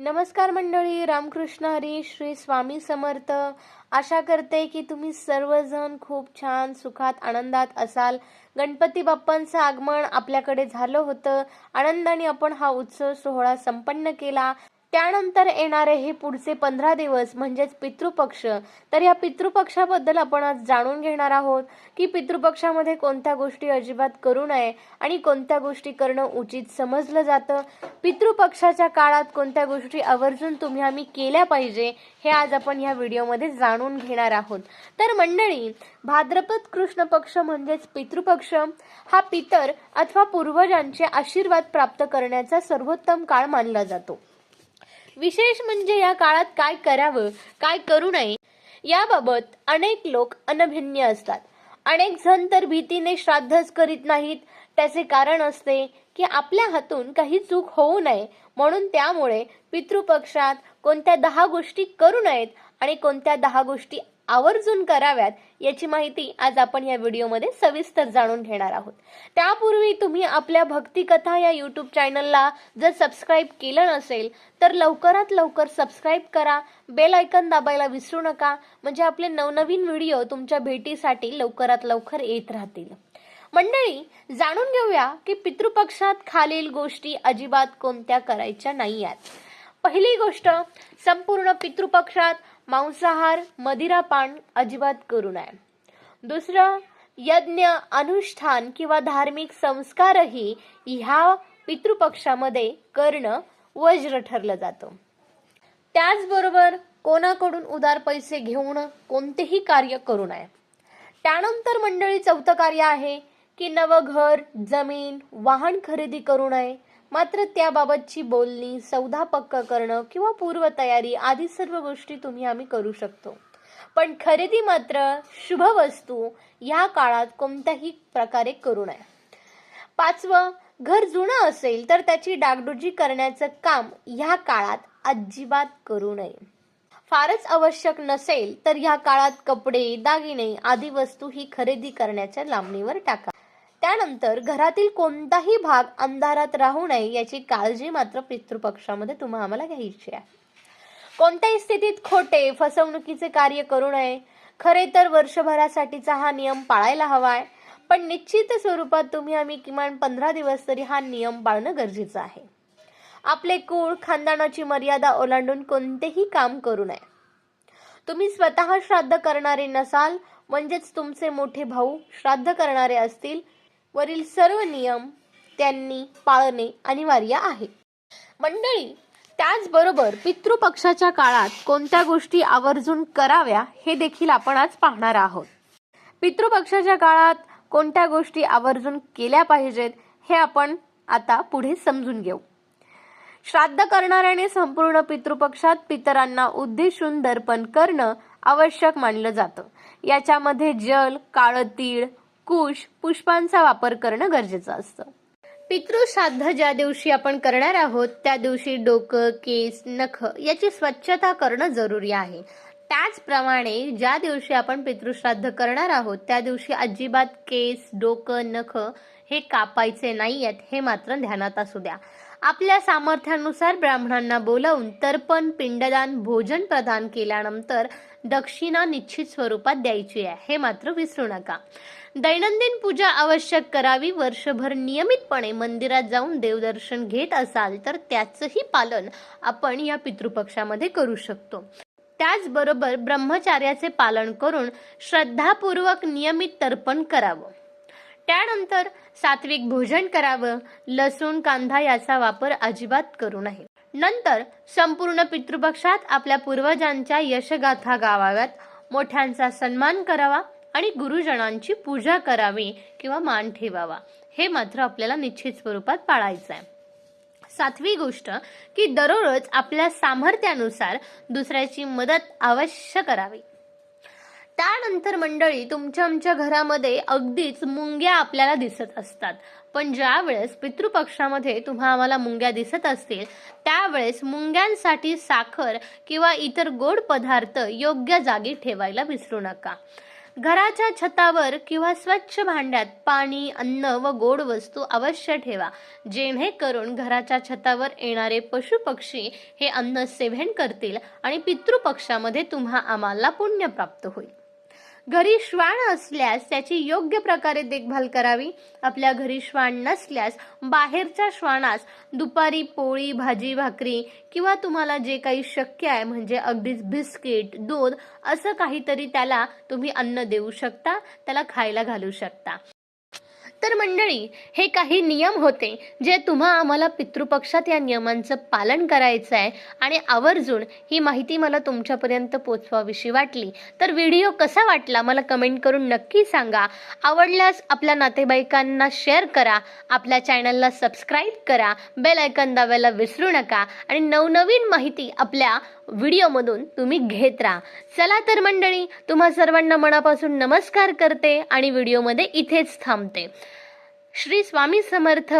नमस्कार मंडळी रामकृष्ण हरी श्री स्वामी समर्थ. आशा करते की तुम्ही सर्वजण खूप छान सुखात आनंदात असाल. गणपती बाप्पांचं आगमन आपल्याकडे झालं होतं. आनंदाने आपण हा उत्सव सोहळा संपन्न केला. त्यानंतर येणारे हे पुढचे पंधरा दिवस म्हणजेच पितृपक्ष. तर या पितृपक्षाबद्दल आपण आज जाणून घेणार आहोत की पितृपक्षामध्ये कोणत्या गोष्टी अजिबात करू नये आणि कोणत्या गोष्टी करणं उचित समजलं जातं. पितृपक्षाच्या काळात कोणत्या गोष्टी आवर्जून तुम्ही आम्ही केल्या पाहिजे हे आज आपण या व्हिडिओमध्ये जाणून घेणार आहोत. तर मंडळी भाद्रपद कृष्ण पक्ष म्हणजेच पितृपक्ष हा पितर अथवा पूर्वजांचे आशीर्वाद प्राप्त करण्याचा सर्वोत्तम काळ मानला जातो. विशेष म्हणजे या काळात काय करावं काय करू नये याबाबत अनेक लोक अनभिन्न असतात. अनेक जण तर भीतीने श्राद्धच करीत नाहीत. त्याचे कारण असते की आपल्या हातून काही चूक होऊ नये. म्हणून त्यामुळे पितृपक्षात कोणत्या दहा गोष्टी करू नयेत आणि कोणत्या दहा गोष्टी आवर्जून कराव्यात याची माहिती आज आपण या व्हिडिओमध्ये सविस्तर जाणून घेणार आहोत. त्यापूर्वी तुम्ही आपल्या भक्तिकथा या यूट्यूब चॅनलला जर सबस्क्राईब केलं नसेल तर लवकरात लवकर सबस्क्राईब करा. बेल आयकन दाबायला विसरू नका. म्हणजे आपले नवनवीन व्हिडिओ तुमच्या भेटीसाठी लवकरात लवकर येत राहतील. मंडळी जाणून घेऊया की पितृपक्षात खालील गोष्टी अजिबात कोणत्या करायच्या नाही आहेत पहिली गोष्ट संपूर्ण पितृपक्षात मांसाहार मदिरापान अजिबात करू नये. दुसरं यज्ञ अनुष्ठान किंवा धार्मिक संस्कारही ह्या पितृपक्षामध्ये करणं वज्र ठरलं जातं. त्याचबरोबर कोणाकडून उदार पैसे घेऊन कोणतेही कार्य करू नये. त्यानंतर मंडळी चौथं कार्य आहे की नवं घर जमीन वाहन खरेदी करू नये. मात्र त्याबाबतची बोलणी सौदा पक्क करणं किंवा पूर्वतयारी आदी सर्व गोष्टी तुम्ही आम्ही करू शकतो. पण खरेदी मात्र शुभ वस्तू या काळात कोणत्याही प्रकारे करू नये. पाचवं घर जुनं असेल तर त्याची डागडुजी करण्याचं काम ह्या काळात अजिबात करू नये. फारच आवश्यक नसेल तर ह्या काळात कपडे दागिने आदी वस्तू ही खरेदी करण्याच्या लांबणीवर टाका. त्यानंतर घरातील कोणताही भाग अंधारात राहू नये याची काळजी मात्र पितृपक्षामध्ये तुम्हा आम्हाला घ्यायची आहे. कोणत्याही स्थितीत खोटे फसवणुकीचे कार्य करू नये. खरे तर वर्षभरासाठीचा हा नियम पाळायला हवाय. पण निश्चित स्वरूपात तुम्ही आम्ही किमान पंधरा दिवस तरी हा नियम पाळणं गरजेचं आहे. आपले कुळ खानदानाची मर्यादा ओलांडून कोणतेही काम करू नये. तुम्ही स्वतः श्राद्ध करणारे नसाल म्हणजेच तुमचे मोठे भाऊ श्राद्ध करणारे असतील वरील सर्व नियम त्यांनी पाळणे अनिवार्य आहे. मंडळी त्याचबरोबर पितृपक्षाच्या काळात कोणत्या गोष्टी आवर्जून कराव्या हे देखील आपण आज पाहणार आहोत. पितृपक्षाच्या काळात कोणत्या गोष्टी आवर्जून केल्या पाहिजेत हे आपण आता पुढे समजून घेऊ. श्राद्ध करणाऱ्याने संपूर्ण पितृपक्षात पितरांना उद्देशून दर्पण करणं आवश्यक मानलं जातं. याच्यामध्ये जल काळं तीळ कुश पुष्पांचा वापर करणं गरजेचं असतं. पितृश्राद्ध ज्या दिवशी आपण करणार आहोत त्या दिवशी डोकं केस नख याची स्वच्छता करणं जरुरी आहे. त्याचप्रमाणे ज्या दिवशी आपण पितृश्राद्ध करणार आहोत त्या दिवशी अजिबात केस डोकं नख हे कापायचे नाही आहेत हे मात्र ध्यानात असू द्या. आपल्या सामर्थ्यानुसार ब्राह्मणांना बोलावून तर्पण पिंडदान भोजन प्रदान केल्यानंतर दक्षिणा निश्चित स्वरूपात द्यायची आहे हे मात्र विसरू नका. दैनंदिन पूजा आवश्यक करावी. वर्षभर नियमितपणे मंदिरात जाऊन देवदर्शन घेत असाल तर त्याचंही पालन आपण या पितृपक्षामध्ये करू शकतो. त्याचबरोबर ब्रह्मचार्याचे पालन करून श्रद्धापूर्वक नियमित तर्पण करावं. त्यानंतर सात्विक भोजन करावं. लसूण कांदा याचा वापर अजिबात करू नये. नंतर संपूर्ण पितृपक्षात आपल्या पूर्वजांच्या यशगाथा गावाव्यात. मोठ्यांचा सन्मान करावा. आणि गुरुजनांची पूजा करावी किंवा मान ठेवावा. हे मात्र आपल्याला निश्चित स्वरूपात पाळायचं आहे सातवी गोष्ट की दररोज आपल्या सामर्थ्यानुसार दुसऱ्याची मदत अवश्य करावी. त्यानंतर मंडळी तुमच्या आमच्या घरामध्ये अगदीच मुंग्या आपल्याला दिसत असतात. पण ज्या वेळेस पितृपक्षामध्ये तुम्हा आम्हाला मुंग्या दिसत असतील त्यावेळेस मुंग्यांसाठी साखर किंवा इतर गोड पदार्थ योग्य जागी ठेवायला विसरू नका. घराच्या छतावर किंवा स्वच्छ भांड्यात पाणी अन्न व गोड वस्तू अवश्य ठेवा. जेणेकरून घराच्या छतावर येणारे पशु पक्षी हे अन्न सेवन करतील आणि पितृपक्षामध्ये तुम्हा आम्हाला पुण्य प्राप्त होईल. घरी श्वान असल्यास त्याची योग्य प्रकारे देखभाल करावी. आपल्या घरी श्वान नसल्यास बाहेरच्या श्वानास दुपारी पोळी भाजी भाकरी किंवा तुम्हाला जे काही शक्य आहे म्हणजे अगदीच बिस्किट दूध असं काहीतरी त्याला तुम्ही अन्न देऊ शकता त्याला खायला घालू शकता. तर मंडळी हे काही नियम होते जे तुम्हा आम्हाला पितृपक्षात या नियमांचं पालन करायचं आहे आणि आवर्जून ही माहिती मला तुमच्यापर्यंत पोचवाविषयी वाटली. तर व्हिडिओ कसा वाटला मला कमेंट करून नक्की सांगा. आवडल्यास आपल्या नातेवाईकांना शेअर करा. आपल्या चॅनलला सबस्क्राईब करा. बेल आयकन दाबायला विसरू नका. आणि नवनवीन माहिती आपल्या व्हिडिओमधून तुम्ही घेत राहा. चला तर मंडळी तुम्हा सर्वांना मनापासून नमस्कार करते आणि व्हिडिओमध्ये इथेच थांबते. श्री स्वामी समर्थ.